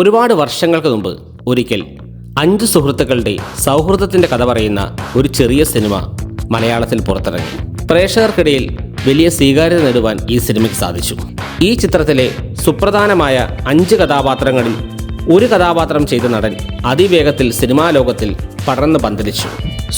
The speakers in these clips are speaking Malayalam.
ഒരുപാട് വർഷങ്ങൾക്ക് മുമ്പ് ഒരിക്കൽ അഞ്ച് സുഹൃത്തുക്കളുടെ സൗഹൃദത്തിന്റെ കഥ പറയുന്ന ഒരു ചെറിയ സിനിമ മലയാളത്തിൽ പുറത്തിറങ്ങി. പ്രേക്ഷകർക്കിടയിൽ വലിയ സ്വീകാര്യത നേടുവാൻ ഈ സിനിമയ്ക്ക് സാധിച്ചു. ഈ ചിത്രത്തിലെ സുപ്രധാനമായ അഞ്ച് കഥാപാത്രങ്ങളിൽ ഒരു കഥാപാത്രം ചെയ്ത നടൻ അതിവേഗത്തിൽ സിനിമാ ലോകത്തിൽ പടർന്ന് പന്തലിച്ചു.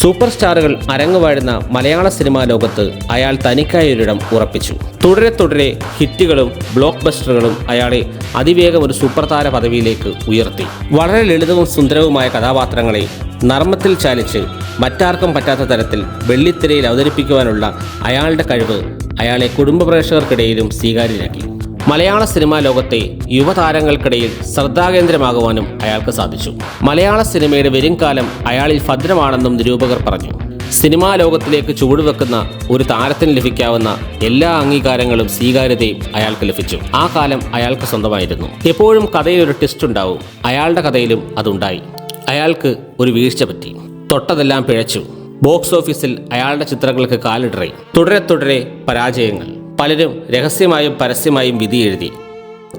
സൂപ്പർ സ്റ്റാറുകൾ അരങ്ങുവാഴുന്ന മലയാള സിനിമാ ലോകത്ത് അയാൾ തനിക്കായൊരിടം ഉറപ്പിച്ചു. തുടരെ തുടരെ ഹിറ്റുകളും ബ്ലോക്ക് ബസ്റ്ററുകളും അയാളെ അതിവേഗം ഒരു സൂപ്പർ താര പദവിയിലേക്ക് ഉയർത്തി. വളരെ ലളിതവും സുന്ദരവുമായ കഥാപാത്രങ്ങളെ നർമ്മത്തിൽ ചാലിച്ച് മറ്റാർക്കും പറ്റാത്ത തരത്തിൽ വെള്ളിത്തിരയിൽ അവതരിപ്പിക്കുവാനുള്ള അയാളുടെ കഴിവ് അയാളെ കുടുംബ പ്രേക്ഷകർക്കിടയിലും സ്വീകാര്യനാക്കി മലയാള സിനിമാ ലോകത്തെ യുവതാരങ്ങൾക്കിടയിൽ ശ്രദ്ധാകേന്ദ്രമാകുവാനും അയാൾക്ക് സാധിച്ചു. മലയാള സിനിമയുടെ വരും കാലം അയാളിൽ ഭദ്രമാണെന്നും നിരൂപകർ പറഞ്ഞു. സിനിമാ ലോകത്തിലേക്ക് ചുവടുവെക്കുന്ന ഒരു താരത്തിന് ലഭിക്കാവുന്ന എല്ലാ അംഗീകാരങ്ങളും സ്വീകാര്യതയും അയാൾക്ക് ലഭിച്ചു. ആ കാലം അയാൾക്ക് സ്വന്തമായിരുന്നു. എപ്പോഴും കഥയിൽ ഒരു ടെസ്റ്റ് ഉണ്ടാവും. അയാളുടെ കഥയിലും അതുണ്ടായി. അയാൾക്ക് ഒരു വീഴ്ച പറ്റി. തൊട്ടതെല്ലാം പിഴച്ചു. ബോക്സ് ഓഫീസിൽ അയാളുടെ ചിത്രങ്ങൾക്ക് കാലിടറി. തുടരെ തുടരെ പരാജയങ്ങൾ. പലരും രഹസ്യമായും പരസ്യമായും വിധി എഴുതി.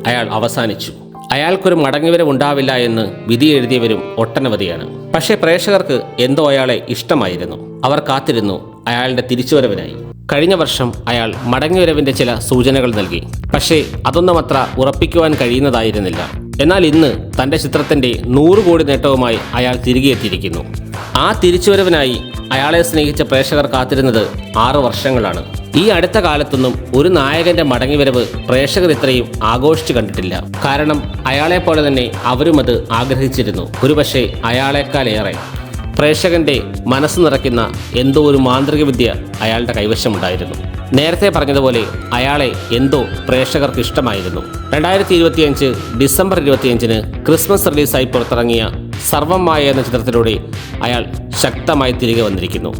അയാൾ അവസാനിച്ചു. അയാൾക്കൊരു മടങ്ങിവരവ് ഉണ്ടാവില്ല എന്ന് വിധി എഴുതിയവരും ഒട്ടനവധിയാണ്. പക്ഷേ പ്രേക്ഷകർക്ക് എന്തോ അയാളെ ഇഷ്ടമായിരുന്നു. അവർ കാത്തിരുന്നു അയാളുടെ തിരിച്ചുവരവിനായി. കഴിഞ്ഞ വർഷം അയാൾ മടങ്ങിവരവിന്റെ ചില സൂചനകൾ നൽകി. പക്ഷേ അതൊന്നും അത്ര ഉറപ്പിക്കുവാൻ കഴിയുന്നതായിരുന്നില്ല. എന്നാൽ ഇന്ന് തന്റെ ചിത്രത്തിന്റെ നൂറ് കോടി നേട്ടവുമായി അയാൾ തിരികെ എത്തിയിരിക്കുന്നു. ആ തിരിച്ചുവരവിനായി അയാളെ സ്നേഹിച്ച പ്രേക്ഷകർ കാത്തിരുന്നത് ആറു വർഷങ്ങളാണ്. ഈ അടുത്ത കാലത്തൊന്നും ഒരു നായകന്റെ മടങ്ങിവരവ് പ്രേക്ഷകർ ഇത്രയും ആഘോഷിച്ചു കണ്ടിട്ടില്ല. കാരണം അയാളെ പോലെ തന്നെ അവരും അത് ആഗ്രഹിച്ചിരുന്നു. ഒരുപക്ഷെ അയാളെക്കാളേറെ പ്രേക്ഷകന്റെ മനസ്സ് നിറയ്ക്കുന്ന എന്തോ ഒരു മാന്ത്രികവിദ്യ അയാളുടെ കൈവശമുണ്ടായിരുന്നു. നേരത്തെ പറഞ്ഞതുപോലെ അയാളെ എന്തോ പ്രേക്ഷകർക്ക് ഇഷ്ടമായിരുന്നു. രണ്ടായിരത്തി ഇരുപത്തിയഞ്ച് ഡിസംബർ ഇരുപത്തിയഞ്ചിന് ക്രിസ്മസ് റിലീസായി പുറത്തിറങ്ങിയ സർവം മായ എന്ന ചിത്രത്തിലൂടെ അയാൾ ശക്തമായി തിരികെ വന്നിരിക്കുന്നു.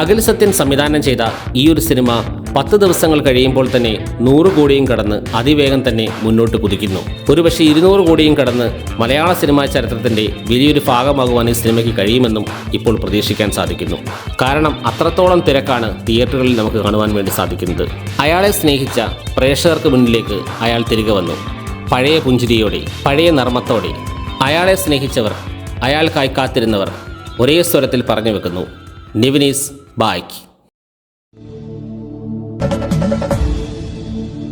അഖിൽ സത്യൻ സംവിധാനം ചെയ്ത ഈ ഒരു സിനിമ പത്ത് ദിവസങ്ങൾ കഴിയുമ്പോൾ തന്നെ നൂറ് കോടിയും കടന്ന് അതിവേഗം തന്നെ മുന്നോട്ട് കുതിക്കുന്നു. ഒരുപക്ഷെ ഇരുന്നൂറ് കോടിയും കടന്ന് മലയാള സിനിമാ ചരിത്രത്തിന്റെ വലിയൊരു ഭാഗമാകുവാൻ ഈ സിനിമയ്ക്ക് കഴിയുമെന്നും ഇപ്പോൾ പ്രതീക്ഷിക്കാൻ സാധിക്കുന്നു. കാരണം അത്രത്തോളം തിരക്കാണ് തിയേറ്ററുകളിൽ നമുക്ക് കാണുവാൻ വേണ്ടി സാധിക്കുന്നത്. അയാളെ സ്നേഹിച്ച പ്രേക്ഷകർക്ക് മുന്നിലേക്ക് അയാൾ തിരികെ വന്നു. പഴയ പുഞ്ചിരിയോടെ പഴയ നർമ്മത്തോടെ അയാളെ സ്നേഹിച്ചവർ അയാൾക്കായി കാത്തിരുന്നവർ ഒരേ സ്വരത്തിൽ പറഞ്ഞു വെക്കുന്നു. നിവിനീസ് ബായ്ക്ക്.